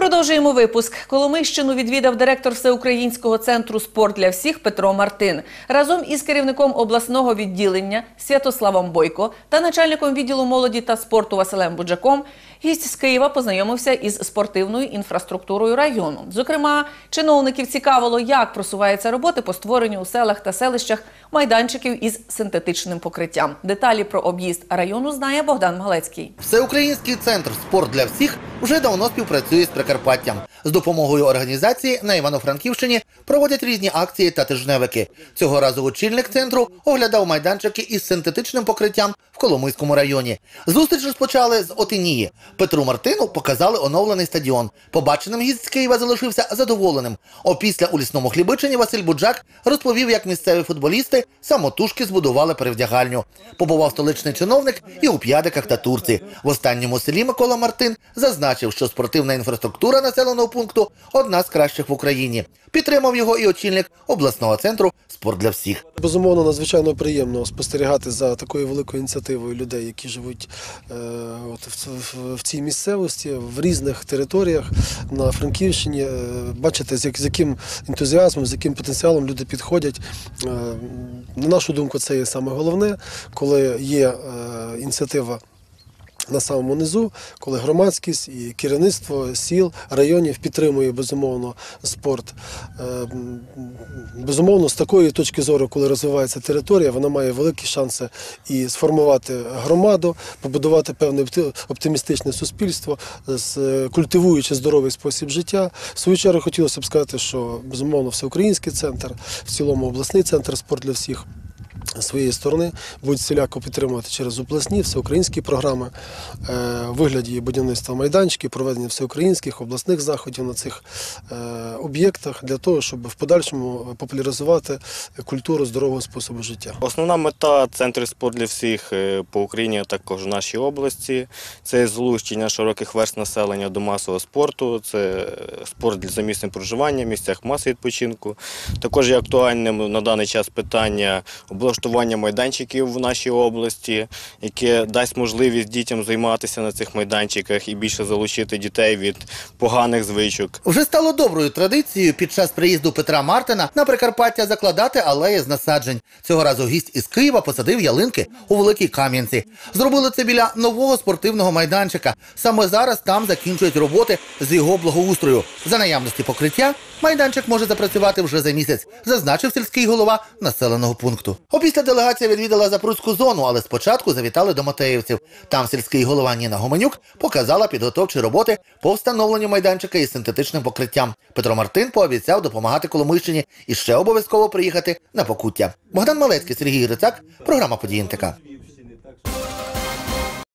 Продовжуємо випуск. Коломийщину відвідав директор Всеукраїнського центру спорт для всіх Петро Мартин. Разом із керівником обласного відділення Святославом Бойко та начальником відділу молоді та спорту Василем Буджаком гість з Києва познайомився із спортивною інфраструктурою району. Зокрема, чиновників цікавило, як просуваються роботи по створенню у селах та селищах майданчиків із синтетичним покриттям. Деталі про об'їзд району знає Богдан Малецький. Всеукраїнський центр спорт для всіх вже давно співпрацює з Прикарпаттям. З допомогою організації на Івано-Франківщині проводять різні акції та тижневики. Цього разу очільник центру оглядав майданчики із синтетичним покриттям в Коломийському районі. Зустріч розпочали з Отинії. Петру Мартину показали оновлений стадіон. Побаченим гість з Києва залишився задоволеним. Опісля у лісному хлібичині Василь Буджак розповів, як місцеві футболісти самотужки збудували перевдягальню. Побував столичний чиновник і у п'ядиках та турці. В останньому селі Микола Мартин зазначив, що спортивна інфраструктура населеного пункту одна з кращих в Україні. Підтримав його і очільник обласного центру спорт для всіх. Безумовно, надзвичайно приємно спостерігати за такою великою ініціативою людей, які живуть е, от, в, в, в цій місцевості, в різних територіях на Франківщині. Е, бачите, з, як, з яким ентузіазмом, з яким потенціалом люди підходять. Е, на нашу думку, це є саме головне, коли є е, ініціатива на самому низу, коли громадськість і керівництво сіл, районів підтримує безумовно спорт. Е, Безумовно, з такої точки зору, коли розвивається територія, вона має великі шанси і сформувати громаду, побудувати певне оптимістичне суспільство, е, культивуючи здоровий спосіб життя. В свою чергу хотілося б сказати, що безумовно всеукраїнський центр, в цілому обласний центр спорт для всіх своєї сторони будуть всіляко підтримувати через обласні всеукраїнські програми е, вигляді будівництва майданчиків, проведення всеукраїнських обласних заходів на цих е, об'єктах для того, щоб в подальшому популяризувати культуру здорового способу життя. Основна мета центру спорт для всіх е, по Україні, а також в нашій області. Це залучення широких верст населення до масового спорту, це спорт для за місцем проживання, місцях маси відпочинку. Також є актуальним на даний час питання облаштування майданчиків в нашій області, яке дасть можливість дітям займатися на цих майданчиках і більше залучити дітей від поганих звичок. Вже стало доброю традицією під час приїзду Петра Мартина на Прикарпаття закладати алеї з насаджень. Цього разу гість із Києва посадив ялинки у Великій Кам'янці. Зробили це біля нового спортивного майданчика. Саме зараз там закінчують роботи з його благоустрою. За наявності покриття майданчик може запрацювати вже за місяць, зазначив сільський голова населеного пункту. Опісля делегація відвідала Запруцьку зону, але спочатку завітали до Матеївців. Там сільський голова Ніна Гоменюк показала підготовчі роботи по встановленню майданчика із синтетичним покриттям. Петро Мартин пообіцяв допомагати Коломийщині і ще обов'язково приїхати на покуття. Богдан Малецький, Сергій Грицак, програма «Події НТК».